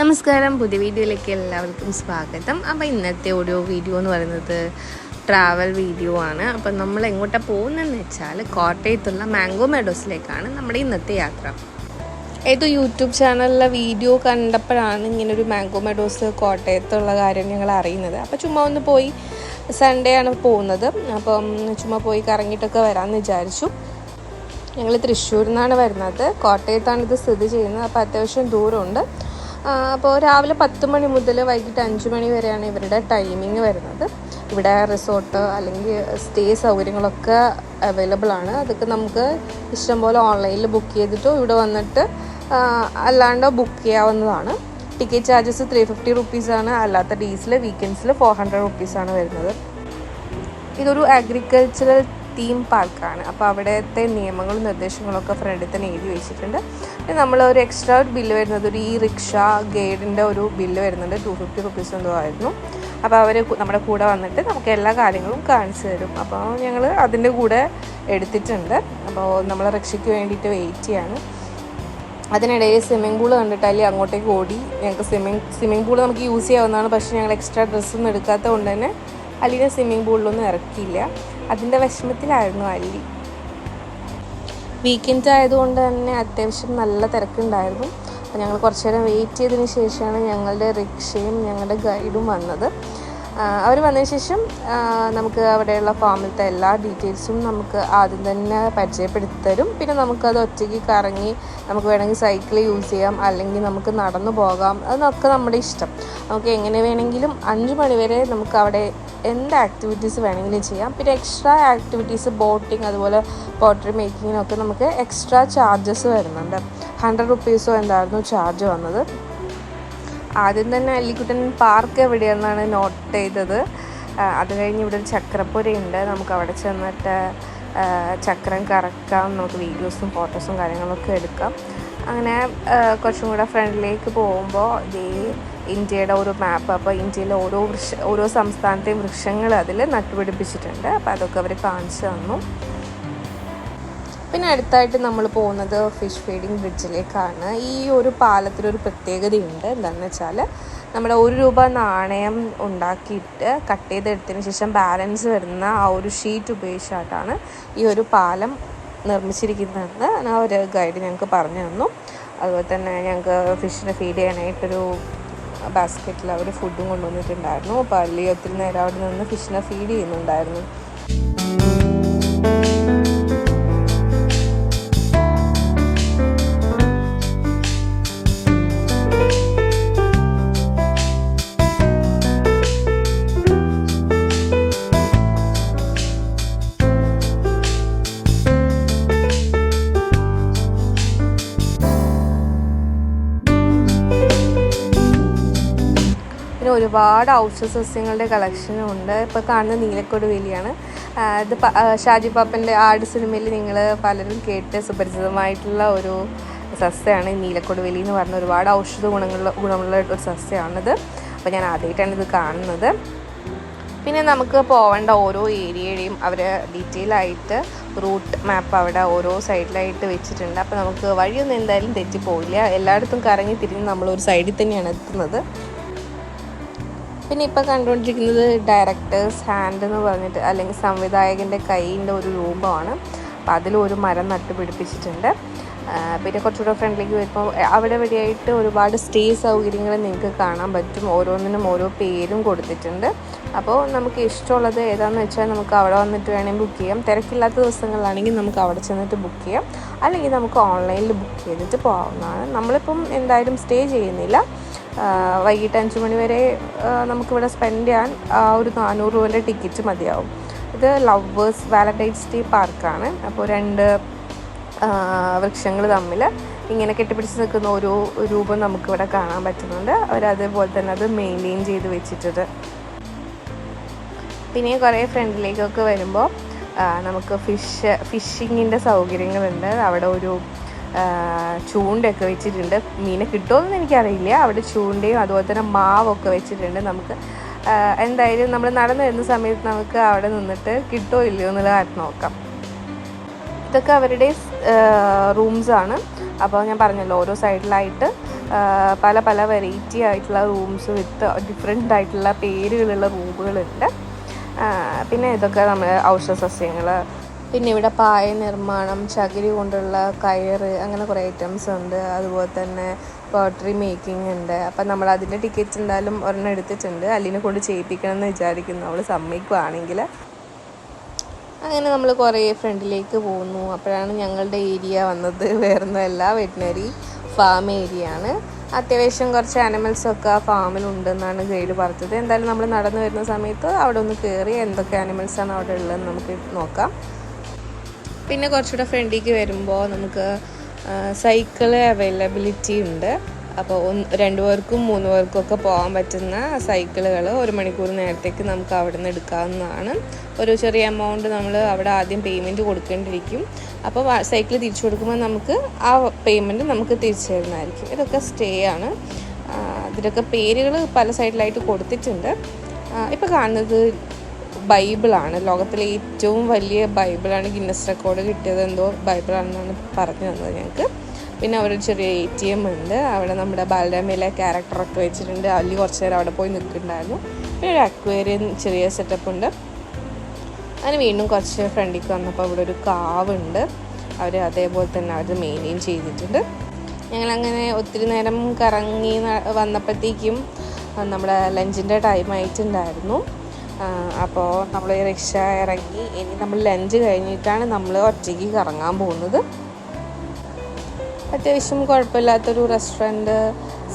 നമസ്കാരം. പുതിയ വീഡിയോയിലേക്ക് എല്ലാവർക്കും സ്വാഗതം. അപ്പോൾ ഇന്നത്തെ ഒരു വീഡിയോ എന്ന് പറയുന്നത് ട്രാവൽ വീഡിയോ ആണ്. അപ്പം നമ്മൾ എങ്ങോട്ടാണ് പോകുന്നതെന്ന് വെച്ചാൽ കോട്ടയത്തുള്ള മാംഗോ മെഡോസിലേക്കാണ് നമ്മുടെ ഇന്നത്തെ യാത്ര. ഏതോ യൂട്യൂബ് ചാനലിലെ വീഡിയോ കണ്ടപ്പോഴാണ് ഇങ്ങനെ ഒരു മാംഗോ മെഡോസ് കോട്ടയത്തുള്ള കാര്യം ഞങ്ങൾ അറിയുന്നത്. അപ്പോൾ ചുമ്മാ ഒന്ന് പോയി സൺഡേ ആണ് പോകുന്നത്. അപ്പം ചുമ്മാ പോയി കറങ്ങിയിട്ടൊക്കെ വരാമെന്ന് വിചാരിച്ചു. ഞങ്ങൾ തൃശ്ശൂരിൽ നിന്നാണ് വരുന്നത്. കോട്ടയത്താണ് ഇത് സ്ഥിതി ചെയ്യുന്നത്. അപ്പോൾ അത്യാവശ്യം ദൂരമുണ്ട്. അപ്പോൾ രാവിലെ പത്ത് മണി മുതൽ വൈകിട്ട് അഞ്ച് മണി വരെയാണ് ഇവരുടെ ടൈമിങ് വരുന്നത്. ഇവിടെ റിസോർട്ട് അല്ലെങ്കിൽ സ്റ്റേ സൗകര്യങ്ങളൊക്കെ അവൈലബിൾ ആണ്. അതൊക്കെ നമുക്ക് ഇഷ്ടംപോലെ ഓൺലൈനിൽ ബുക്ക് ചെയ്തിട്ടോ ഇവിടെ വന്നിട്ട് അല്ലാണ്ടോ ബുക്ക് ചെയ്യാവുന്നതാണ്. ടിക്കറ്റ് ചാർജസ് ത്രീ ഫിഫ്റ്റി റുപ്പീസാണ് അല്ലാത്ത ഡേയ്സിൽ വീക്കെൻഡ്സിൽ ഫോർ ഹൺഡ്രഡ് റുപ്പീസാണ് വരുന്നത്. ഇതൊരു അഗ്രികൾച്ചറൽ തീം പാർക്കാണ്. അപ്പോൾ അവിടുത്തെ നിയമങ്ങളും നിർദ്ദേശങ്ങളൊക്കെ ഫ്രണ്ടിൽ തന്നെ എഴുതി വെച്ചിട്ടുണ്ട്. പിന്നെ നമ്മൾ ഒരു എക്സ്ട്രാ ഒരു ബില്ല് വരുന്നത് ഒരു ഈ റിക്ഷ ഗൈഡിന്റെ ഒരു ബില്ല് വരുന്നുണ്ട്. ടു ഫിഫ്റ്റി റുപ്പീസ് എന്തോ ആയിരുന്നു. അപ്പോൾ അവർ നമ്മുടെ കൂടെ വന്നിട്ട് നമുക്ക് എല്ലാ കാര്യങ്ങളും കാണിച്ചു തരും. അപ്പോൾ ഞങ്ങൾ അതിന്റെ കൂടെ എടുത്തിട്ടുണ്ട്. അപ്പോൾ നമ്മൾ റിക്ഷയ്ക്ക് വേണ്ടിയിട്ട് വെയിറ്റ് ചെയ്യാണ്. അതിനിടയിൽ സ്വിമ്മിംഗ് പൂൾ കണ്ടിട്ടാൽ അങ്ങോട്ടേക്ക് ഓടി. ഞങ്ങൾക്ക് സ്വിമ്മിംഗ് സ്വിമ്മിംഗ് പൂൾ നമുക്ക് യൂസ് ചെയ്യാവുന്നതാണ്. പക്ഷേ ഞങ്ങൾ എക്സ്ട്രാ ഡ്രസ്സൊന്നും എടുക്കാത്തത് കൊണ്ട് തന്നെ അല്ലെങ്കിൽ സ്വിമ്മിംഗ് പൂളിലൊന്നും ഇറക്കിയില്ല. അതിന്റെ വിഷമത്തിലായിരുന്നു അല്ലി. വീക്കെൻഡ് ആയതുകൊണ്ട് തന്നെ അത്യാവശ്യം നല്ല തിരക്കുണ്ടായിരുന്നു. അപ്പോൾ ഞങ്ങൾ കുറച്ച് നേരം വെയിറ്റ് ചെയ്തതിന് ശേഷമാണ് ഞങ്ങളുടെ റിക്ഷയും ഞങ്ങളുടെ ഗൈഡും വന്നത്. അവർ വന്നതിന് ശേഷം നമുക്ക് അവിടെയുള്ള ഫാമിലത്തെ എല്ലാ ഡീറ്റെയിൽസും നമുക്ക് ആദ്യം തന്നെ പരിചയപ്പെടുത്തി തരും പിന്നെ നമുക്കത് ഒറ്റയ്ക്ക് കറങ്ങി നമുക്ക് വേണമെങ്കിൽ സൈക്കിൾ യൂസ് ചെയ്യാം അല്ലെങ്കിൽ നമുക്ക് നടന്നു പോകാം. അതൊക്കെ നമ്മുടെ ഇഷ്ടം. നമുക്ക് എങ്ങനെ വേണമെങ്കിലും അഞ്ച് മണിവരെ നമുക്ക് അവിടെ എന്ത് ആക്ടിവിറ്റീസ് വേണമെങ്കിലും ചെയ്യാം. പിന്നെ എക്സ്ട്രാ ആക്ടിവിറ്റീസ് ബോട്ടിങ് അതുപോലെ പോട്ടറി മേക്കിങ്ങിനൊക്കെ നമുക്ക് എക്സ്ട്രാ ചാർജസ് വരുന്നുണ്ട്. ഹൺഡ്രഡ് റുപ്പീസോ എന്തായിരുന്നു ചാർജ് വന്നത്. ആദ്യം തന്നെ അല്ലിക്കുട്ടൻ പാർക്ക് എവിടെയാണെന്നാണ് നോട്ട് ചെയ്തത്. അത് കഴിഞ്ഞ് ഇവിടെ ഒരു ചക്രപ്പുരയുണ്ട്. നമുക്ക് അവിടെ ചെന്നിട്ട് ചക്രം കറക്കാം. നമുക്ക് വീഡിയോസും ഫോട്ടോസും കാര്യങ്ങളൊക്കെ എടുക്കാം. അങ്ങനെ കുറച്ചും കൂടെ ഫ്രണ്ടിലേക്ക് പോകുമ്പോൾ ഇതേ ഇന്ത്യയുടെ ഒരു മാപ്പ് അപ്പോൾ ഇന്ത്യയിലെ ഓരോ വൃക്ഷ ഓരോ സംസ്ഥാനത്തെയും വൃക്ഷങ്ങൾ അതിൽ നട്ടുപിടിപ്പിച്ചിട്ടുണ്ട്. അപ്പോൾ അതൊക്കെ അവർ കാണിച്ചു തന്നു. പിന്നെ അടുത്തായിട്ട് നമ്മൾ പോകുന്നത് ഫിഷ് ഫീഡിങ് ബ്രിഡ്ജിലേക്കാണ് ഈ ഒരു പാലത്തിനൊരു പ്രത്യേകതയുണ്ട്. എന്താണെന്ന് വെച്ചാൽ നമ്മുടെ ഒരു രൂപ നാണയം ഉണ്ടാക്കിയിട്ട് കട്ട് ചെയ്തെടുത്തതിന് ശേഷം ബാലൻസ് വരുന്ന ആ ഒരു ഷീറ്റ് ഉപയോഗിച്ചിട്ടാണ് ഈ ഒരു പാലം നിർമ്മിച്ചിരിക്കുന്നതെന്ന് ആ ഒരു ഗൈഡ് ഞങ്ങൾക്ക് പറഞ്ഞു തന്നു. അതുപോലെ തന്നെ ഞങ്ങൾക്ക് ഫിഷിനെ ഫീഡ് ചെയ്യാനായിട്ടൊരു ബാസ്ക്കറ്റിൽ അവർ ഫുഡും കൊണ്ടുവന്നിട്ടുണ്ടായിരുന്നു. അപ്പോൾ അല്ലി ഒത്തിരി നേരം അവിടെ നിന്ന് ഫിഷിനെ ഫീഡ് ചെയ്യുന്നുണ്ടായിരുന്നു. ഒരുപാട് ഔഷധ സസ്യങ്ങളുടെ കളക്ഷനും ഉണ്ട്. ഇപ്പോൾ കാണുന്ന നീലക്കോട് വേലിയാണ്. ഇത് ഷാജി പാപ്പന്റെ ആട് സിനിമയിൽ നിങ്ങൾ പലരും കേട്ട് സുപരിചിതമായിട്ടുള്ള ഒരു സസ്യമാണ് ഈ നീലക്കോട് വേലി എന്ന് പറഞ്ഞ ഒരുപാട് ഔഷധ ഗുണങ്ങളുള്ള ഗുണമുള്ള ഒരു സസ്യമാണിത് അപ്പോൾ ഞാൻ ആദ്യമായിട്ടാണ് ഇത് കാണുന്നത്. പിന്നെ നമുക്ക് പോവേണ്ട ഓരോ ഏരിയയുടെയും അവർ ഡീറ്റെയിൽ ആയിട്ട് റൂട്ട് മാപ്പ് അവിടെ ഓരോ സൈഡിലായിട്ട് വെച്ചിട്ടുണ്ട്. അപ്പോൾ നമുക്ക് വഴിയൊന്നും എന്തായാലും തെറ്റിപ്പോവില്ല. എല്ലായിടത്തും കറങ്ങി തിരിഞ്ഞ് നമ്മളൊരു സൈഡിൽ തന്നെയാണ് എത്തുന്നത്. പിന്നെ ഇപ്പോൾ കണ്ടുകൊണ്ടിരിക്കുന്നത് ഡയറക്ടേഴ്സ് ഹാൻഡ് എന്ന് പറഞ്ഞിട്ട് അല്ലെങ്കിൽ സംവിധായകന്റെ കൈയിന്റെ ഒരു രൂപമാണ്. അപ്പോൾ അതിലൊരു മരം നട്ടുപിടിപ്പിച്ചിട്ടുണ്ട് പിടിപ്പിച്ചിട്ടുണ്ട്. പിന്നെ കുറച്ചുകൂടെ ഫ്രണ്ടിലേക്ക് വരുമ്പോൾ അവിടെ വഴിയായിട്ട് ഒരുപാട് സ്റ്റേ സൗകര്യങ്ങൾ നിങ്ങൾക്ക് കാണാൻ പറ്റും. ഓരോന്നിനും ഓരോ പേരും കൊടുത്തിട്ടുണ്ട്. അപ്പോൾ നമുക്ക് ഇഷ്ടമുള്ളത് ഏതാണെന്ന് വെച്ചാൽ നമുക്ക് അവിടെ വന്നിട്ട് വേണമെങ്കിൽ ബുക്ക് ചെയ്യാം. തിരക്കില്ലാത്ത ദിവസങ്ങളിലാണെങ്കിൽ നമുക്ക് അവിടെ ചെന്നിട്ട് ബുക്ക് ചെയ്യാം. അല്ലെങ്കിൽ നമുക്ക് ഓൺലൈനിൽ ബുക്ക് ചെയ്തിട്ട് പോകാവുന്നതാണ്. നമ്മളിപ്പം എന്തായാലും സ്റ്റേ ചെയ്യുന്നില്ല. വൈകിട്ട് അഞ്ച് മണി വരെ നമുക്കിവിടെ സ്പെൻഡ് ചെയ്യാൻ ഒരു നാനൂറ് രൂപയുടെ ടിക്കറ്റ് മതിയാവും. ഇത് ലവേഴ്സ് വാലന്റൈൻസ് ഡേ പാർക്കാണ് അപ്പോൾ രണ്ട് വൃക്ഷങ്ങൾ തമ്മിൽ ഇങ്ങനെ കെട്ടിപ്പിടിച്ച് നിൽക്കുന്ന ഒരു രൂപം നമുക്കിവിടെ കാണാൻ പറ്റുന്നുണ്ട്. അവരതേപോലെ തന്നെ അത് മെയിന്റെയിൻ ചെയ്ത് വെച്ചിട്ടുണ്ട്. പിന്നെ കുറേ ഫ്രണ്ടിലേക്കൊക്കെ വരുമ്പോൾ നമുക്ക് ഫിഷ് ഫിഷിങ്ങിന്റെ സൗകര്യങ്ങളുണ്ട്. അവിടെ ഒരു ചൂണ്ടയൊക്കെ വെച്ചിട്ടുണ്ട്. മീനെ കിട്ടുമെന്ന് എനിക്കറിയില്ല. അവിടെ ചൂണ്ടയും അതുപോലെ തന്നെ മാവൊക്കെ വെച്ചിട്ടുണ്ട്. നമുക്ക് എന്തായാലും നമ്മൾ നടന്നു വരുന്ന സമയത്ത് നമുക്ക് അവിടെ നിന്നിട്ട് കിട്ടുമോ ഇല്ലയോ എന്നുള്ള കാര്യം നോക്കാം. ഇതൊക്കെ അവരുടെ റൂംസാണ് അപ്പോൾ ഞാൻ പറഞ്ഞല്ലോ ഓരോ സൈഡിലായിട്ട് പല പല വെറൈറ്റി ആയിട്ടുള്ള റൂംസ് വിത്ത് ഡിഫറെന്റ് ആയിട്ടുള്ള പേരുകളുള്ള റൂമുകളുണ്ട് പിന്നെ ഇതൊക്കെ നമ്മൾ ഔഷധ സസ്യങ്ങൾ പിന്നെ ഇവിടെ പായ നിർമ്മാണം ചകിരി കൊണ്ടുള്ള കയറ് അങ്ങനെ കുറേ ഐറ്റംസ് ഉണ്ട്. അതുപോലെ തന്നെ പോട്ടറി മേക്കിംഗ് ഉണ്ട്. അപ്പം നമ്മൾ അതിന്റെ ടിക്കറ്റ് എന്തായാലും ഒരെണ്ണം എടുത്തിട്ടുണ്ട്. അല്ലിനെ കൊണ്ട് ചെയ്യിപ്പിക്കണം എന്ന് വിചാരിക്കുന്നു. അവൾ സമ്മതിക്കുവാണെങ്കിൽ. അങ്ങനെ നമ്മൾ കുറേ ഫ്രണ്ടിലേക്ക് പോകുന്നു. അപ്പോഴാണ് ഞങ്ങളുടെ ഏരിയ വന്നത്. വേറൊന്നുമല്ല വെറ്റിനറി ഫാം ഏരിയ ആണ്. അത്യാവശ്യം കുറച്ച് ആനിമൽസൊക്കെ ആ ഫാമിലുണ്ടെന്നാണ് ഗൈഡ് പറഞ്ഞത്. എന്തായാലും നമ്മൾ നടന്നു വരുന്ന സമയത്ത് അവിടെ ഒന്ന് കയറി എന്തൊക്കെ ആനിമൽസാണ് അവിടെ ഉള്ളതെന്ന് നമുക്ക് നോക്കാം. പിന്നെ കുറച്ചുകൂടെ ഫ്രണ്ടിലേക്ക് വരുമ്പോൾ നമുക്ക് സൈക്കിൾ അവൈലബിലിറ്റി ഉണ്ട്. അപ്പോൾ ഒന്ന് രണ്ട് പേർക്കും മൂന്ന് പേർക്കും ഒക്കെ പോകാൻ പറ്റുന്ന സൈക്കിളുകൾ ഒരു മണിക്കൂർ നേരത്തേക്ക് നമുക്ക് അവിടെ നിന്ന് എടുക്കാവുന്നതാണ്. ഒരു ചെറിയ എമൗണ്ട് നമ്മൾ അവിടെ ആദ്യം പേയ്മെന്റ് കൊടുക്കേണ്ടിയിരിക്കും. അപ്പോൾ സൈക്കിൾ തിരിച്ചു കൊടുക്കുമ്പോൾ നമുക്ക് ആ പേയ്മെന്റ് നമുക്ക് തിരിച്ചു തരുന്നതായിരിക്കും. ഇതൊക്കെ സ്റ്റേ ആണ്. ഇതിലൊക്കെ പേരുകൾ പല സൈഡിലായിട്ട് കൊടുത്തിട്ടുണ്ട്. ഇപ്പോൾ കാണുന്നത് ബൈബിളാണ്. ലോകത്തിലെ ഏറ്റവും വലിയ ബൈബിളാണ് ഗിന്നസ് റെക്കോർഡ് കിട്ടിയത്. എന്തോ ബൈബിളാണെന്നാണ് പറഞ്ഞു തന്നത് ഞങ്ങൾക്ക്. പിന്നെ അവിടെ ചെറിയ എ ടി എം ഉണ്ട്. അവിടെ നമ്മുടെ ബാലരാമയിലെ ക്യാരക്ടറൊക്കെ വെച്ചിട്ടുണ്ട്. അതിൽ കുറച്ച് നേരം അവിടെ പോയി നിൽക്കുന്നുണ്ടായിരുന്നു. പിന്നെ ഒരു അക്വേറിയം ചെറിയ സെറ്റപ്പ് ഉണ്ട്. അതിന് വീണ്ടും കുറച്ച് ഫ്രണ്ടിക്ക് വന്നപ്പോൾ അവിടെ ഒരു കാവുണ്ട്. അവർ അതേപോലെ തന്നെ അവർ മെയിന്റെയിൻ ചെയ്തിട്ടുണ്ട്. ഞങ്ങളങ്ങനെ ഒത്തിരി നേരം കറങ്ങി വന്നപ്പോഴത്തേക്കും നമ്മുടെ ലഞ്ചിന്റെ ടൈം ആയിട്ടുണ്ടായിരുന്നു. അപ്പോൾ നമ്മൾ ഈ റിക്ഷ ഇറങ്ങി ഇനി നമ്മൾ ലഞ്ച് കഴിഞ്ഞിട്ടാണ് നമ്മൾ ഒറ്റയ്ക്ക് കറങ്ങാൻ പോകുന്നത്. അത്യാവശ്യം കുഴപ്പമില്ലാത്തൊരു റെസ്റ്റോറന്റ്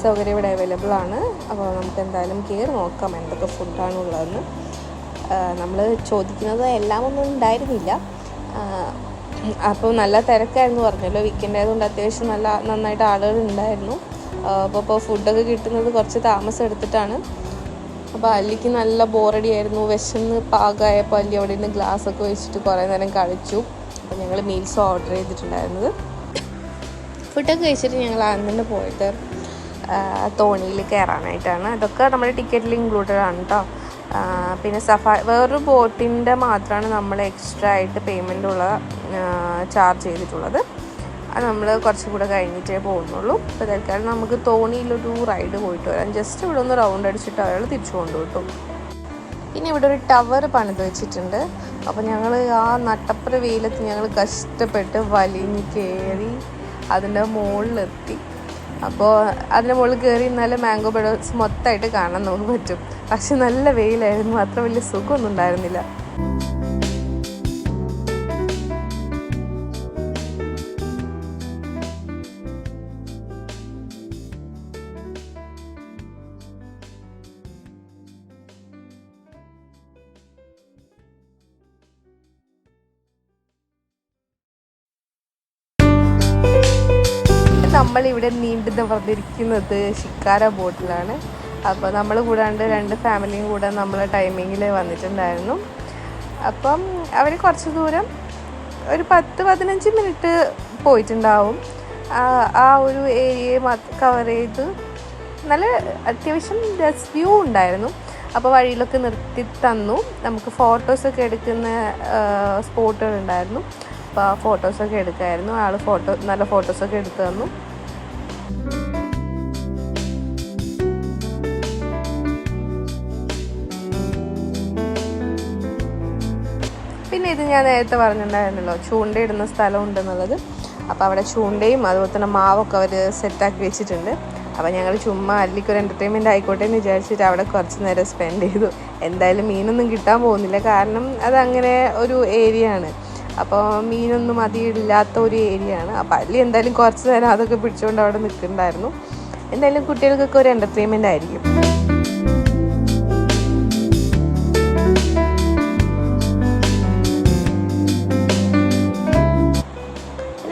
സൗകര്യം ഇവിടെ അവൈലബിൾ ആണ്. അപ്പോൾ നമുക്ക് എന്തായാലും കയറി നോക്കാം എന്തൊക്കെ ഫുഡാണ് ഉള്ളതെന്ന്. നമ്മൾ ചോദിക്കുന്നത് എല്ലാം ഒന്നും ഉണ്ടായിരുന്നില്ല. അപ്പോൾ നല്ല തിരക്കായിരുന്നു. പറഞ്ഞല്ലോ വീക്കെൻഡ് ആയതുകൊണ്ട് അത്യാവശ്യം നല്ല നന്നായിട്ട് ആളുകൾ ഉണ്ടായിരുന്നു. അപ്പോൾ ഇപ്പോൾ ഫുഡൊക്കെ കിട്ടുന്നത് കുറച്ച് താമസം എടുത്തിട്ടാണ്. അപ്പോൾ അല്ലിക്ക് നല്ല ബോറടി ആയിരുന്നു വിശന്ന് പാകമായപ്പോൾ അല്ലി അവിടെ നിന്ന് ഗ്ലാസ്സൊക്കെ വെച്ചിട്ട് കുറേ നേരം കളിച്ചു അപ്പോൾ ഞങ്ങൾ മീൽസ് ഓർഡർ ചെയ്തിട്ടുണ്ടായിരുന്നത്. ഫുഡൊക്കെ കഴിച്ചിട്ട് ഞങ്ങൾ അന്നു പോയിട്ട് തോണിയിൽ കയറാനായിട്ടാണ് അതൊക്കെ നമ്മുടെ ടിക്കറ്റിൽ ഇൻക്ലൂഡഡ് ആണ് കേട്ടോ പിന്നെ സഫാ വേറൊരു ബോട്ടിന്റെ മാത്രമാണ് നമ്മൾ എക്സ്ട്രാ ആയിട്ട് പേയ്മെന്റ് ഉള്ള ചാർജ് ചെയ്തിട്ടുള്ളത്. അത് നമ്മൾ കുറച്ചും കൂടെ കഴിഞ്ഞിട്ടേ പോകുന്നുള്ളൂ. അപ്പോൾ തൽക്കാലം നമുക്ക് തോണിയിലൊരു റൈഡ് പോയിട്ട് വരാം. ജസ്റ്റ് ഇവിടെ ഒന്ന് റൗണ്ട് അടിച്ചിട്ട് അയാൾ തിരിച്ചു കൊണ്ടുവിട്ടു. പിന്നെ ഇവിടെ ഒരു ടവർ പണിത് വെച്ചിട്ടുണ്ട്. അപ്പോൾ ഞങ്ങൾ ആ നട്ടപ്പുറ വെയിലത്ത് ഞങ്ങൾ കഷ്ടപ്പെട്ട് വലിഞ്ഞ് കയറി അതിന്റെ മുകളിലെത്തി അപ്പോൾ അതിന്റെ മുകളിൽ കയറി നല്ല മാംഗോ ബഡോസ് മൊത്തമായിട്ട് കാണാൻ നമുക്ക് പറ്റും. പക്ഷെ നല്ല വെയിലായിരുന്നു. അത്ര വലിയ സുഖമൊന്നും ഉണ്ടായിരുന്നില്ല. നമ്മളിവിടെ നീണ്ടു നിവർന്നിരിക്കുന്നത് ഷിക്കാര ബോട്ടിലാണ്. അപ്പോൾ നമ്മൾ കൂടാണ്ട് രണ്ട് ഫാമിലിയും കൂടെ നമ്മൾ ടൈമിങ്ങിൽ വന്നിട്ടുണ്ടായിരുന്നു. അപ്പം അവർ കുറച്ച് ദൂരം ഒരു പത്ത് പതിനഞ്ച് മിനിറ്റ് പോയിട്ടുണ്ടാവും. ആ- ഒരു ഏരിയയെ കവർ ചെയ്ത് നല്ല അത്യാവശ്യം വ്യൂ ഉണ്ടായിരുന്നു. അപ്പോൾ വഴിയിലൊക്കെ നിർത്തി തന്നു. നമുക്ക് ഫോട്ടോസൊക്കെ എടുക്കുന്ന സ്പോട്ടുകൾ ഉണ്ടായിരുന്നു. അപ്പോൾ ആ ഫോട്ടോസൊക്കെ എടുക്കായിരുന്നു. ആൾ ഫോട്ടോ നല്ല ഫോട്ടോസൊക്കെ എടുത്തു തന്നു. പിന്നെ ഇത് ഞാൻ നേരത്തെ പറഞ്ഞിട്ടുണ്ടായിരുന്നല്ലോ ചൂണ്ടയിടുന്ന സ്ഥലം ഉണ്ടെന്നുള്ളത് അപ്പോൾ അവിടെ ചൂണ്ടയും അതുപോലെ തന്നെ മാവൊക്കെ അവർ സെറ്റാക്കി വെച്ചിട്ടുണ്ട്. അപ്പോൾ ഞങ്ങൾ ചുമ്മാ അല്ലിക്ക് ഒരു എന്റർടൈൻമെന്റ് ആയിക്കോട്ടെ എന്ന് വിചാരിച്ചിട്ട് അവിടെ കുറച്ച് നേരം സ്പെൻഡ് ചെയ്തു. എന്തായാലും മീനൊന്നും കിട്ടാൻ പോകുന്നില്ല. കാരണം അതങ്ങനെ ഒരു ഏരിയ ആണ്. അപ്പോൾ മീനൊന്നും അധികം ഒരു ഏരിയ ആണ് അപ്പോൾ അല്ലെങ്കിൽ എന്തായാലും കുറച്ച് നേരം അതൊക്കെ പിടിച്ചുകൊണ്ട് അവിടെ നിൽക്കുന്നുണ്ടായിരുന്നു എന്തായാലും കുട്ടികൾക്കൊക്കെ ഒരു എന്റർടൈൻമെന്റ് ആയിരിക്കും.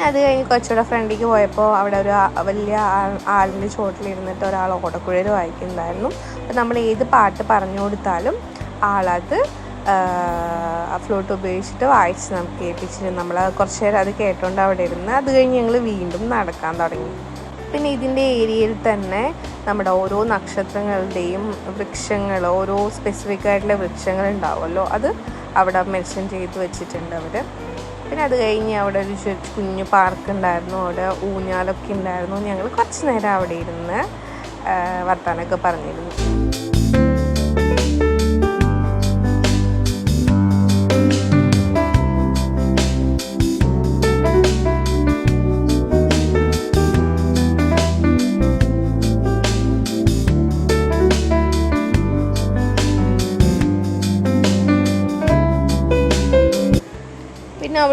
അത് കഴിഞ്ഞ് കുറച്ചുകൂടെ ഫ്രണ്ടിലേക്ക് പോയപ്പോൾ അവിടെ ഒരു വലിയ ആളിന്റെ ചോട്ടിലിരുന്നിട്ട് ഒരാൾ ഓടക്കുഴൽ വായിക്കുന്നുണ്ടായിരുന്നു. അപ്പം നമ്മൾ ഏത് പാട്ട് പറഞ്ഞു കൊടുത്താലും ആളത് ഫ്ലൂട്ട് ഉപയോഗിച്ചിട്ട് വായിച്ച് നമുക്ക് കേൾപ്പിച്ചിരുന്നു നമ്മൾ കുറച്ച് നേരം അത് കേട്ടോണ്ട് അവിടെ ഇരുന്ന് അത് കഴിഞ്ഞ് ഞങ്ങൾ വീണ്ടും നടക്കാൻ തുടങ്ങി. പിന്നെ ഇതിന്റെ ഏരിയയിൽ തന്നെ നമ്മുടെ ഓരോ നക്ഷത്രങ്ങളുടെയും വൃക്ഷങ്ങൾ ഓരോ സ്പെസിഫിക് ആയിട്ടുള്ള വൃക്ഷങ്ങൾ ഉണ്ടാവുമല്ലോ. അത് അവിടെ മെൻഷൻ ചെയ്ത് വെച്ചിട്ടുണ്ട് അവർ പിന്നെ അത് കഴിഞ്ഞ് അവിടെ ഒരു കുഞ്ഞു പാർക്ക് ഉണ്ടായിരുന്നു. അവിടെ ഊഞ്ഞാലൊക്കെ ഉണ്ടായിരുന്നു. ഞങ്ങൾ കുറച്ച് നേരം അവിടെ ഇരുന്ന് വർത്താനൊക്കെ പറഞ്ഞിരുന്നു.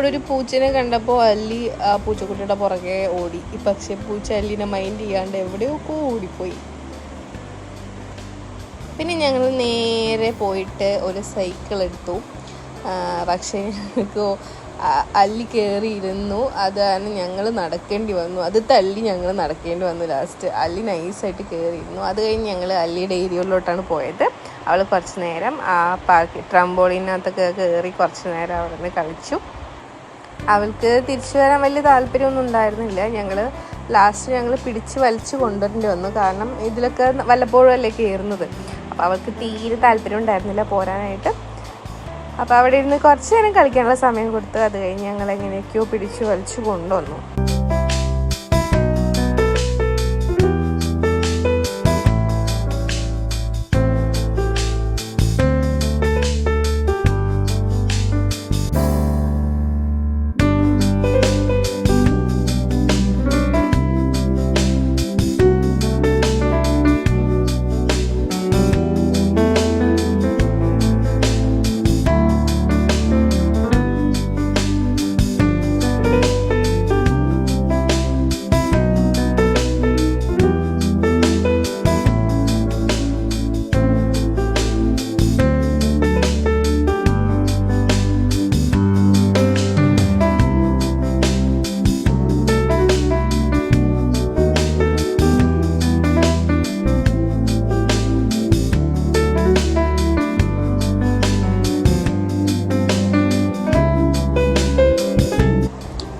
അവിടെ ഒരു പൂച്ചനെ കണ്ടപ്പോൾ അല്ലി ആ പൂച്ചക്കുട്ടിയുടെ പുറകെ ഓടി. പക്ഷെ പൂച്ച അല്ലിനെ മൈൻഡ് ചെയ്യാണ്ട് എവിടെയൊക്കെ ഓടിപ്പോയി. പിന്നെ ഞങ്ങൾ നേരെ പോയിട്ട് ഒരു സൈക്കിൾ എടുത്തു. പക്ഷെ ഞങ്ങൾക്ക് അല്ലി കയറിയിരുന്നു അത് കാരണം ഞങ്ങൾ നടക്കേണ്ടി വന്നു. അത് തള്ളി ഞങ്ങൾ നടക്കേണ്ടി വന്നു ലാസ്റ്റ് അല്ലി നൈസായിട്ട് കയറിയിരുന്നു അത് കഴിഞ്ഞ് ഞങ്ങൾ അല്ലിയുടെ ഏരിയയിലോട്ടാണ് പോയത്. അവൾ കുറച്ച് നേരം ആ പാർക്ക് ട്രംബോളിനകത്തൊക്കെ കയറി കുറച്ച് നേരം അവിടെ നിന്ന് കളിച്ചു. അവൾക്ക് തിരിച്ചു വരാൻ വലിയ താല്പര്യമൊന്നും ഉണ്ടായിരുന്നില്ല. ഞങ്ങൾ ലാസ്റ്റ് ഞങ്ങൾ പിടിച്ച് വലിച്ചു കൊണ്ടുവരേണ്ടി വന്നു. കാരണം ഇതിലൊക്കെ വല്ലപ്പോഴും അല്ലേ കയറുന്നത്. അപ്പോൾ അവൾക്ക് തീരെ താല്പര്യം ഉണ്ടായിരുന്നില്ല പോരാനായിട്ട്. അപ്പോൾ അവിടെ ഇരുന്ന് കുറച്ച് നേരം കളിക്കാനുള്ള സമയം കൊടുത്ത് അത് കഴിഞ്ഞ് ഞങ്ങൾ എങ്ങനെയൊക്കെയോ പിടിച്ച് വലിച്ചു കൊണ്ടുവന്നു.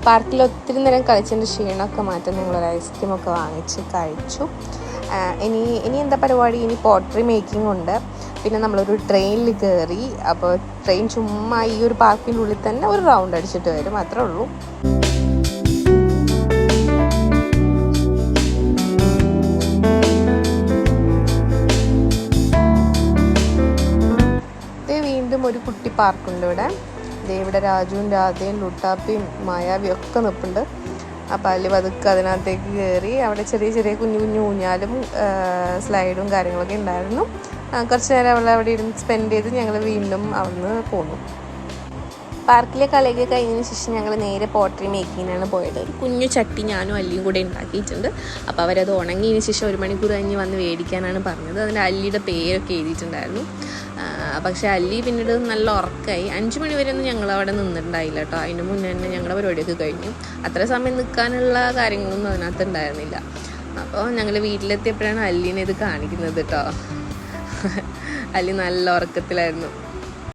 പാർക്കിൽ ഒത്തിരി നേരം കളിച്ചതിന്റെ ക്ഷീണമൊക്കെ മാറ്റാൻ ഞങ്ങളൊരു ഐസ്ക്രീമൊക്കെ വാങ്ങിച്ച് കഴിച്ചു. ഇനി ഇനി എന്താ പരിപാടി? ഇനി പോട്ടറി മേക്കിംഗ് ഉണ്ട്. പിന്നെ നമ്മളൊരു ട്രെയിനിൽ കയറി അപ്പോൾ ട്രെയിൻ ചുമ്മാ ഈ ഒരു പാർക്കിന്റെ ഉള്ളിൽ തന്നെ ഒരു റൗണ്ട് അടിച്ചിട്ട് വരും അത്രേ ഉള്ളൂ. വീണ്ടും ഒരു കുട്ടി പാർക്കുണ്ട് ഇവിടെ. ദേ ഇവിടെ രാജുവും രാധയും ലുട്ടാപ്പിയും മായാവിയും ഒക്കെ നിൽപ്പുണ്ട് അപ്പം അതിൽ പതുക്കെ അതിനകത്തേക്ക് കയറി അവിടെ ചെറിയ ചെറിയ കുഞ്ഞു കുഞ്ഞു ഊഞ്ഞാലും സ്ലൈഡും കാര്യങ്ങളൊക്കെ ഉണ്ടായിരുന്നു. കുറച്ച് നേരം അവൾ അവിടെ ഇരുന്ന് സ്പെൻഡ് ചെയ്ത് ഞങ്ങൾ വീണ്ടും അവിടുന്ന് പോന്നു. പാർക്കിലെ കളിയൊക്കെ കഴിഞ്ഞതിന് ശേഷം ഞങ്ങൾ നേരെ പോട്ടറി മേക്കിങ്ങിനാണ് പോയത്. ഒരു കുഞ്ഞു ചട്ടി ഞാനും അല്ലിയും കൂടെ ഉണ്ടാക്കിയിട്ടുണ്ട്. അപ്പോൾ അവരത് ഉണങ്ങിയതിന് ശേഷം ഒരു മണിക്കൂർ കഴിഞ്ഞ് വന്ന് മേടിക്കാനാണ് പറഞ്ഞത്. അതിന്റെ അല്ലിയുടെ പേരൊക്കെ എഴുതിയിട്ടുണ്ടായിരുന്നു. ആ, പക്ഷേ അല്ലി പിന്നീട് നല്ല ഉറക്കമായി അഞ്ച് മണി വരെ ഒന്നും ഞങ്ങൾ അവിടെ നിന്നിട്ടുണ്ടായില്ല കേട്ടോ. അതിന് മുന്നേ തന്നെ ഞങ്ങളുടെ പരിപാടിയൊക്കെ കഴിഞ്ഞു. അത്ര സമയം നിൽക്കാനുള്ള കാര്യങ്ങളൊന്നും അതിനകത്ത് ഉണ്ടായിരുന്നില്ല. അപ്പോൾ ഞങ്ങൾ വീട്ടിലെത്തിയപ്പോഴാണ് അല്ലീനെ ഇത് കാണിക്കുന്നത് കേട്ടോ. അല്ലി നല്ല ഉറക്കത്തിലായിരുന്നു.